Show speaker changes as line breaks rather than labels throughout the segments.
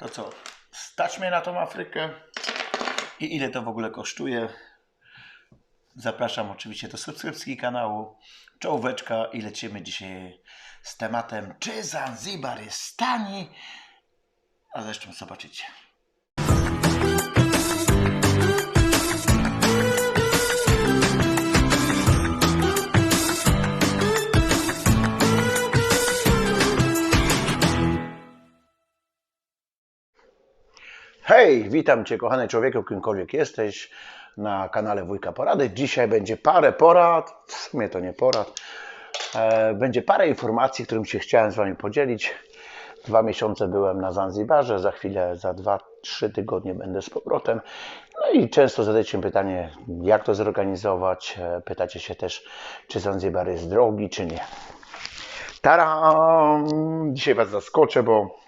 To co? Stać mnie na tą Afrykę? I ile to w ogóle kosztuje? Zapraszam oczywiście do subskrypcji kanału. Czołóweczka i lecimy dzisiaj z tematem czy Zanzibar jest tani? A zresztą zobaczycie. Hej, witam Cię kochany człowieku, kimkolwiek jesteś na kanale Wujka Porady. Dzisiaj będzie parę porad, w sumie to nie porad, e, będzie parę informacji, którym się chciałem z Wami podzielić. Dwa miesiące byłem na Zanzibarze, za chwilę, za dwa, trzy tygodnie będę z powrotem. No i często zadajecie mi pytanie, jak to zorganizować. E, Pytacie się też, czy Zanzibar jest drogi, czy nie. Taram! Dzisiaj Was zaskoczę, bo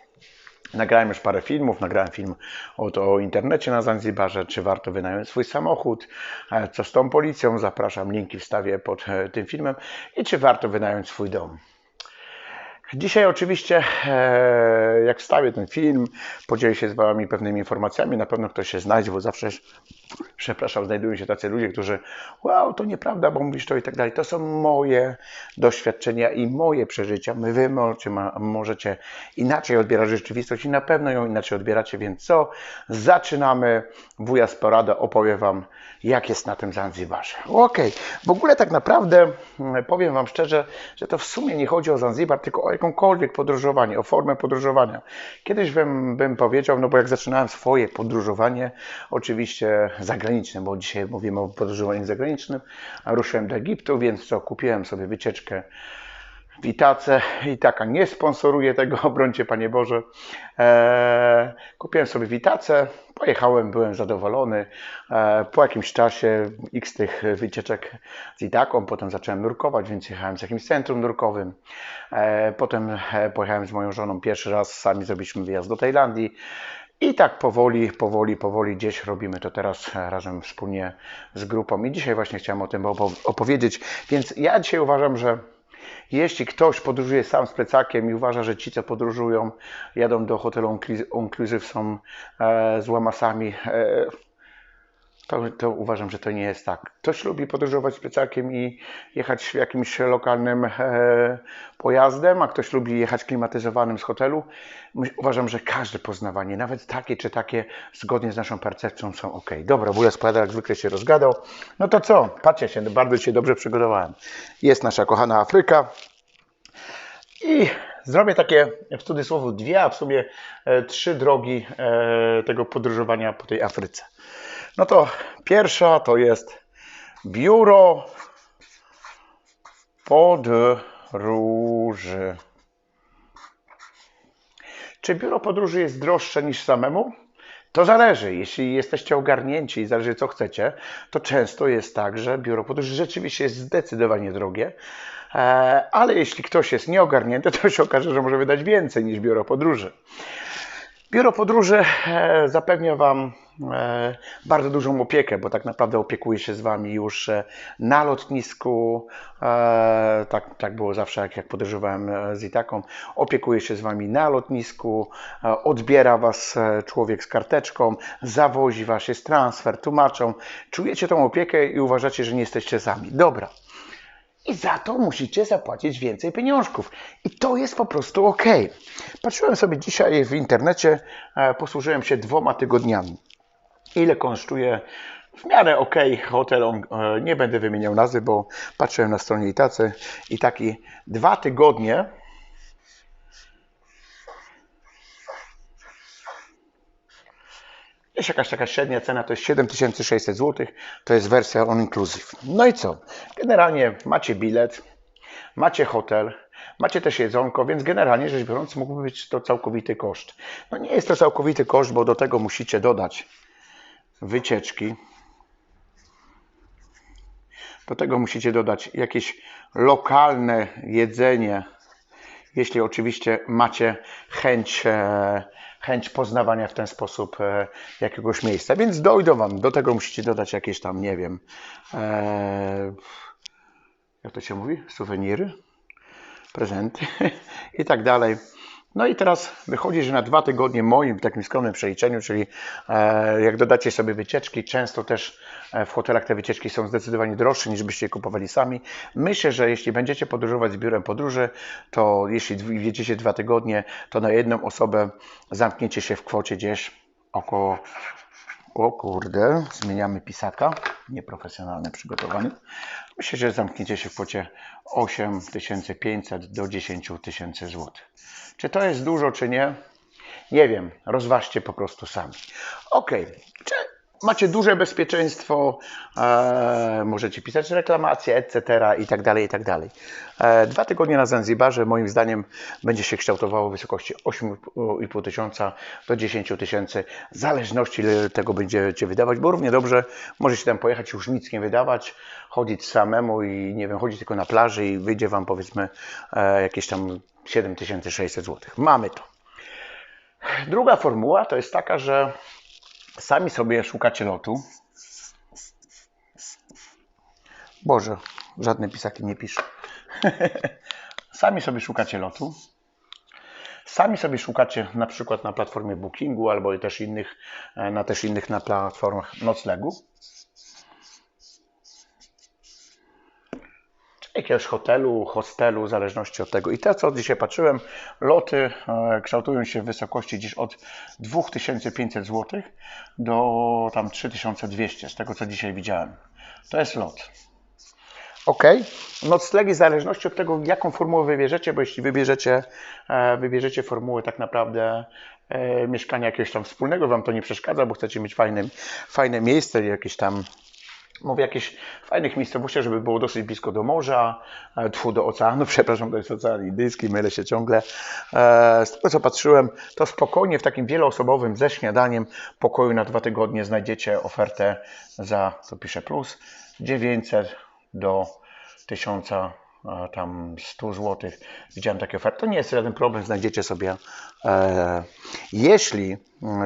Nagrałem już parę filmów, nagrałem film o, o internecie na Zanzibarze, czy warto wynająć swój samochód, e, co z tą policją, zapraszam, linki wstawię pod e, tym filmem i czy warto wynająć swój dom. Dzisiaj oczywiście, e, jak wstawię ten film, podzielę się z Wami pewnymi informacjami, na pewno ktoś się znajdzie, bo zawsze, przepraszam, znajdują się tacy ludzie, którzy, wow, to nieprawda, bo mówisz to i tak dalej. To są moje doświadczenia i moje przeżycia. My Wy możecie, możecie inaczej odbierać rzeczywistość i na pewno ją inaczej odbieracie, więc co? Zaczynamy. Wuja porada opowie Wam, jak jest na tym Zanzibarze. Okej, w ogóle tak naprawdę mm, powiem Wam szczerze, że to w sumie nie chodzi o Zanzibar, tylko o jakąkolwiek podróżowanie, o formę podróżowania. Kiedyś bym, bym powiedział, no bo jak zaczynałem swoje podróżowanie, oczywiście zagraniczne, bo dzisiaj mówimy o podróżowaniu zagranicznym, a ruszyłem do Egiptu, więc co, kupiłem sobie wycieczkę w Itace. Itaka nie sponsoruje tego, obrońcie Panie Boże. Eee, kupiłem sobie w Itace, pojechałem, byłem zadowolony. Eee, po jakimś czasie x tych wycieczek z Itaką, potem zacząłem nurkować, więc jechałem z jakimś centrum nurkowym. Eee, potem e, pojechałem z moją żoną pierwszy raz, sami zrobiliśmy wyjazd do Tajlandii. I tak powoli, powoli, powoli gdzieś robimy to teraz e, razem wspólnie z grupą. I dzisiaj właśnie chciałem o tym opo- opowiedzieć. Więc ja dzisiaj uważam, że jeśli ktoś podróżuje sam z plecakiem i uważa, że ci, co podróżują, jadą do hotelu Inclusive, są e, z łamasami, e, to, to uważam, że to nie jest tak. Ktoś lubi podróżować plecakiem i jechać jakimś lokalnym e, pojazdem, a ktoś lubi jechać klimatyzowanym z hotelu. My- Uważam, że każde poznawanie, nawet takie czy takie, zgodnie z naszą percepcją są ok. Dobra, wuja spowiada, jak zwykle się rozgadał. No to co? Patrzcie się, bardzo się dobrze przygotowałem. Jest nasza kochana Afryka. I zrobię takie w cudzysłowie dwie, a w sumie e, trzy drogi e, tego podróżowania po tej Afryce. No to pierwsza to jest biuro podróży. Czy biuro podróży jest droższe niż samemu? To zależy. Jeśli jesteście ogarnięci i zależy co chcecie, to często jest tak, że biuro podróży rzeczywiście jest zdecydowanie drogie. E, Ale jeśli ktoś jest nieogarnięty, to się okaże, że może wydać więcej niż biuro podróży. Biuro podróży e, zapewnia Wam e, bardzo dużą opiekę, bo tak naprawdę opiekuje się z Wami już e, na lotnisku. Tak, tak było zawsze, jak, jak podróżowałem z Itaką. Opiekuje się z Wami na lotnisku, odbiera Was człowiek z karteczką, zawozi Was, jest transfer, tłumaczą. Czujecie tą opiekę i uważacie, że nie jesteście sami. Dobra. I za to musicie zapłacić więcej pieniążków. I to jest po prostu ok. Patrzyłem sobie dzisiaj w internecie, e, posłużyłem się dwoma tygodniami. Ile kosztuje w miarę ok hotel, e, nie będę wymieniał nazwy, bo patrzyłem na stronie Itacy i taki dwa tygodnie Jest jakaś taka średnia cena, to jest 7600 zł, to jest wersja on inclusive. No i co? Generalnie macie bilet, macie hotel, macie też jedzonko, więc generalnie rzecz biorąc mógłby być to całkowity koszt. No nie jest to całkowity koszt, bo do tego musicie dodać wycieczki. Do tego musicie dodać jakieś lokalne jedzenie, jeśli oczywiście macie chęć, e, chęć poznawania w ten sposób e, jakiegoś miejsca. Więc dojdą Wam, do tego musicie dodać jakieś tam, nie wiem, e, jak to się mówi, suweniry, prezenty i tak dalej. No i teraz wychodzi, że na dwa tygodnie moim takim skromnym przeliczeniu, czyli e, jak dodacie sobie wycieczki, często też e, w hotelach te wycieczki są zdecydowanie droższe niż byście je kupowali sami. Myślę, że jeśli będziecie podróżować z biurem podróży, to jeśli wiedziecie dwa tygodnie, to na jedną osobę zamkniecie się w kwocie gdzieś około o kurde, zmieniamy pisaka. Nieprofesjonalne przygotowanie. Myślę, że zamkniecie się w kwocie 8500 do 10 tysięcy złotych. Czy to jest dużo, czy nie? Nie wiem. Rozważcie po prostu sami. Ok. Czy macie duże bezpieczeństwo, e, możecie pisać reklamacje, etc. i tak dalej, i tak dalej. E, dwa tygodnie na Zanzibarze moim zdaniem będzie się kształtowało w wysokości 8,5 tysiąca do 10 tysięcy, w zależności ile tego będziecie wydawać, bo równie dobrze możecie tam pojechać już nic nie wydawać, chodzić samemu i nie wiem, chodzić tylko na plaży i wyjdzie Wam powiedzmy e, jakieś tam 7600 zł. Mamy to. Druga formuła to jest taka, że Sami sobie szukacie lotu. Boże, żadne pisaki nie pisz. Sami sobie szukacie lotu. Sami sobie szukacie na przykład na platformie Bookingu albo też innych, e, na też innych na platformach noclegu. Jakiegoś hotelu, hostelu, w zależności od tego. I te, co dzisiaj patrzyłem, loty e, kształtują się w wysokości gdzieś od 2500 zł do tam 3200, z tego co dzisiaj widziałem. To jest lot. Ok. Noclegi w zależności od tego, jaką formułę wybierzecie, bo jeśli wybierzecie, e, wybierzecie formułę tak naprawdę e, mieszkania jakiegoś tam wspólnego, Wam to nie przeszkadza, bo chcecie mieć fajne, fajne miejsce, jakieś tam Mówię jakieś fajnych miejscowościach, żeby było dosyć blisko do morza, e, tfu, do oceanu, przepraszam, to jest Ocean Indyjski, mylę się ciągle. E, z tego co patrzyłem, to spokojnie w takim wieloosobowym ze śniadaniem pokoju na dwa tygodnie znajdziecie ofertę za, to piszę plus, 900 do 1000 tam 100 zł. Widziałem takie oferty. To nie jest żaden problem, znajdziecie sobie. E, jeśli,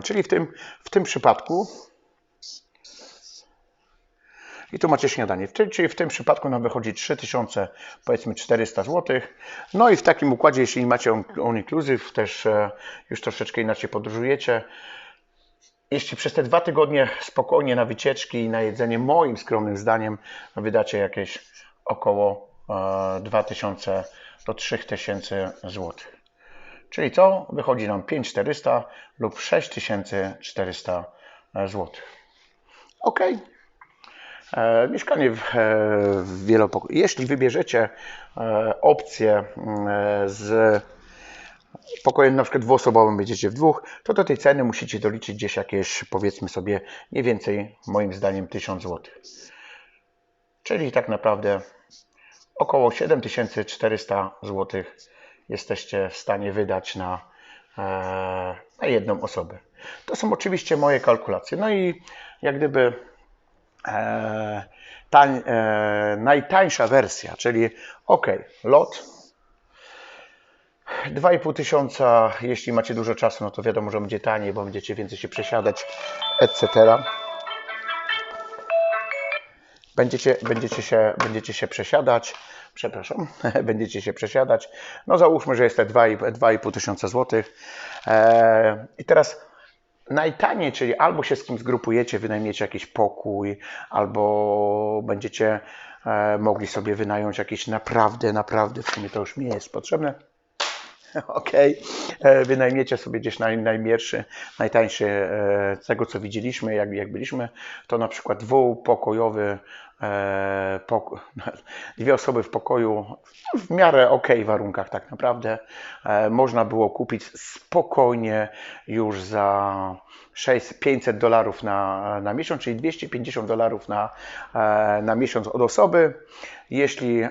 czyli w tym, w tym przypadku i tu macie śniadanie. Czyli w tym przypadku nam wychodzi 3000, powiedzmy 400 zł. No i w takim układzie, jeśli macie on inclusive, też e, już troszeczkę inaczej podróżujecie. Jeśli przez te dwa tygodnie spokojnie na wycieczki i na jedzenie, moim skromnym zdaniem, wydacie jakieś około 2000 e, do 3000 zł. Czyli co? Wychodzi nam 5400 lub 6400 zł. Ok. E, mieszkanie w, e, w wielopokoju. Jeśli wybierzecie e, opcję z pokojem na przykład dwuosobowym, będziecie w dwóch, to do tej ceny musicie doliczyć gdzieś jakieś, powiedzmy sobie, nie więcej, moim zdaniem, 1000 zł. Czyli tak naprawdę około 7400 zł jesteście w stanie wydać na, na jedną osobę. To są oczywiście moje kalkulacje. No i jak gdyby tań, e, najtańsza wersja, czyli OK, lot 2,5 tysiąca, jeśli macie dużo czasu, no to wiadomo, że będzie taniej, bo będziecie więcej się przesiadać, etc. Będziecie, będziecie, się, będziecie się przesiadać, przepraszam, będziecie się przesiadać. No załóżmy, że jest te 2,5 tysiąca złotych. E, I teraz najtaniej, czyli albo się z kimś zgrupujecie, wynajmiecie jakiś pokój, albo będziecie e, mogli sobie wynająć jakieś naprawdę, naprawdę, w sumie to już mi jest potrzebne. Ok, e, wynajmiecie sobie gdzieś naj, najmierszy, najtańszy e, tego, co widzieliśmy, jak, jak byliśmy, to na przykład dwupokojowy dwie osoby w pokoju w miarę ok warunkach tak naprawdę e, można było kupić spokojnie już za 6, 500 dolarów na, na miesiąc, czyli 250 dolarów na, e, na miesiąc od osoby. Jeśli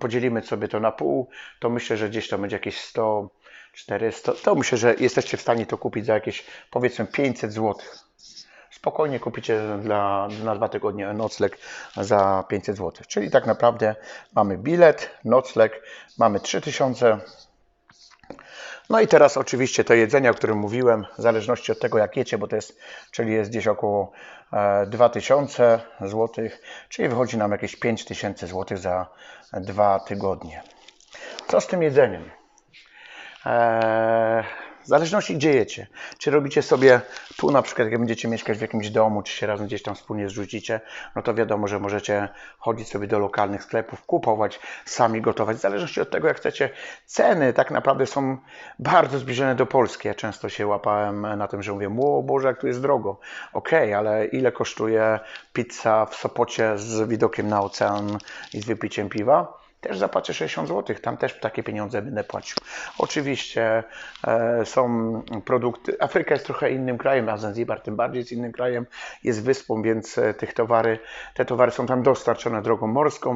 podzielimy sobie to na pół, to myślę, że gdzieś to będzie jakieś 100, 400, to myślę, że jesteście w stanie to kupić za jakieś powiedzmy 500 złotych spokojnie kupicie dla, na dwa tygodnie nocleg za 500 zł. Czyli tak naprawdę mamy bilet, nocleg, mamy 3000 no i teraz oczywiście to jedzenie, o którym mówiłem, w zależności od tego jak jecie, bo to jest, czyli jest gdzieś około 2000 e, zł, czyli wychodzi nam jakieś 5000 zł za dwa tygodnie. Co z tym jedzeniem? Eee, w zależności gdzie jecie. Czy robicie sobie tu na przykład, jak będziecie mieszkać w jakimś domu, czy się razem gdzieś tam wspólnie zrzucicie, no to wiadomo, że możecie chodzić sobie do lokalnych sklepów, kupować, sami gotować. W zależności od tego, jak chcecie. Ceny tak naprawdę są bardzo zbliżone do Polski. Ja często się łapałem na tym, że mówię, o Boże, jak tu jest drogo. Okej, ale ile kosztuje pizza w Sopocie z widokiem na ocean i z wypiciem piwa? Też zapłacę 60 zł, tam też takie pieniądze będę płacił. Oczywiście e, są produkty, Afryka jest trochę innym krajem, a Zanzibar tym bardziej jest innym krajem, jest wyspą, więc e, tych towary, te towary są tam dostarczone drogą morską,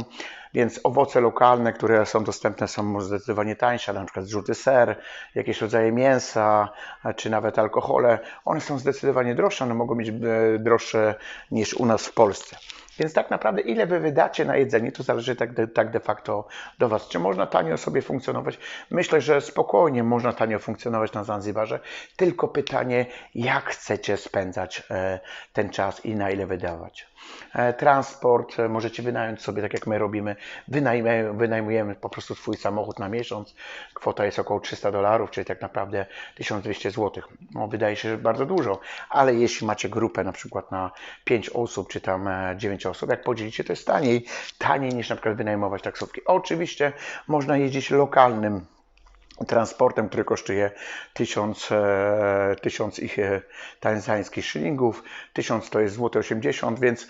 więc owoce lokalne, które są dostępne są zdecydowanie tańsze, na przykład zrzuty ser, jakieś rodzaje mięsa, czy nawet alkohole, one są zdecydowanie droższe, one mogą być e, droższe niż u nas w Polsce. Więc tak naprawdę ile wy wydacie na jedzenie, to zależy tak de, tak de facto do was. Czy można tanio sobie funkcjonować? Myślę, że spokojnie można tanio funkcjonować na Zanzibarze. Tylko pytanie, jak chcecie spędzać e, ten czas i na ile wydawać. E, transport e, możecie wynająć sobie, tak jak my robimy. Wynajmujemy, wynajmujemy po prostu swój samochód na miesiąc. Kwota jest około 300 dolarów, czyli tak naprawdę 1200 zł. No, wydaje się, że bardzo dużo, ale jeśli macie grupę na przykład na 5 osób, czy tam 9 osób, jak podzielicie, to jest taniej. Taniej niż na przykład wynajmować taksówki. Oczywiście można jeździć lokalnym transportem, który kosztuje 1000, 1000 ich e, tanzańskich szylingów, 1000 to jest złote 80, więc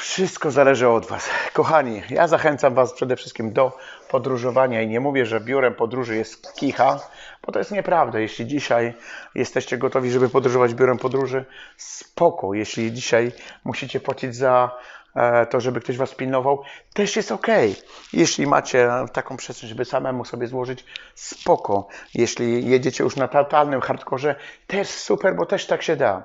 wszystko zależy od Was. Kochani, ja zachęcam Was przede wszystkim do podróżowania i nie mówię, że biurem podróży jest kicha, bo to jest nieprawda. Jeśli dzisiaj jesteście gotowi, żeby podróżować biurem podróży, spoko. Jeśli dzisiaj musicie płacić za to, żeby ktoś Was pilnował, też jest ok. Jeśli macie taką przestrzeń, żeby samemu sobie złożyć, spoko. Jeśli jedziecie już na totalnym hardkorze, też super, bo też tak się da.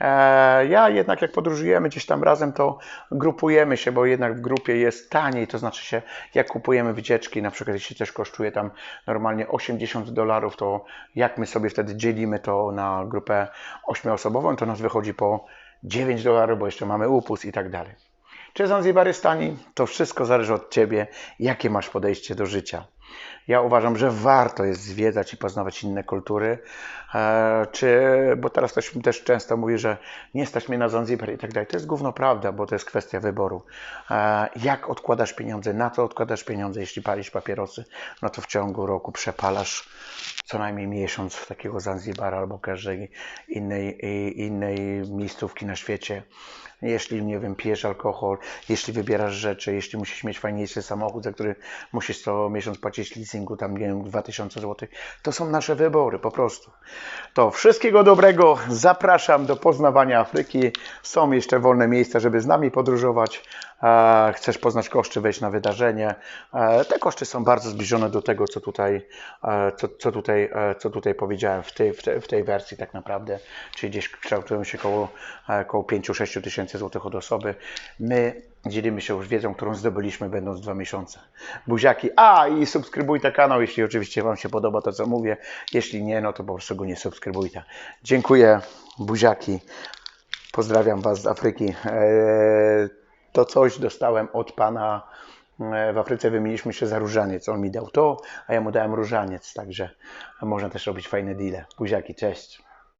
E, ja jednak jak podróżujemy gdzieś tam razem, to grupujemy się, bo jednak w grupie jest taniej, to znaczy się, jak kupujemy wycieczki, na przykład jeśli coś kosztuje tam normalnie 80 dolarów, to jak my sobie wtedy dzielimy to na grupę ośmioosobową, to nas wychodzi po 9 dolarów, bo jeszcze mamy upust i tak dalej. Czy Zanzibar jest tani? To wszystko zależy od Ciebie, jakie masz podejście do życia. Ja uważam, że warto jest zwiedzać i poznawać inne kultury, e, czy, bo teraz ktoś też często mówi, że nie stać mnie na Zanzibar i tak dalej. To jest gówno prawda, bo to jest kwestia wyboru. E, jak odkładasz pieniądze, na co odkładasz pieniądze, jeśli palisz papierosy, no to w ciągu roku przepalasz co najmniej miesiąc w takiego Zanzibara albo każdej innej, innej miejscówki na świecie jeśli, nie wiem, pijesz alkohol, jeśli wybierasz rzeczy, jeśli musisz mieć fajniejszy samochód, za który musisz co miesiąc płacić leasingu, tam, nie wiem, 2000 zł. To są nasze wybory, po prostu. To wszystkiego dobrego. Zapraszam do poznawania Afryki. Są jeszcze wolne miejsca, żeby z nami podróżować. E, chcesz poznać koszty, wejść na wydarzenie. E, te koszty są bardzo zbliżone do tego, co tutaj, e, co, co tutaj, co tutaj powiedziałem w tej, w, tej, w tej wersji tak naprawdę, czyli gdzieś kształtują się około, około 5-6 tysięcy złotych od osoby. My dzielimy się już wiedzą, którą zdobyliśmy będąc dwa miesiące. Buziaki, a i subskrybujcie kanał, jeśli oczywiście Wam się podoba to, co mówię. Jeśli nie, no to po prostu go nie subskrybujcie. Dziękuję, buziaki. Pozdrawiam Was z Afryki. Eee, to coś dostałem od pana e, w Afryce wymieniliśmy się za różaniec. On mi dał to, a ja mu dałem różaniec, także można też robić fajne deale. Buziaki, cześć.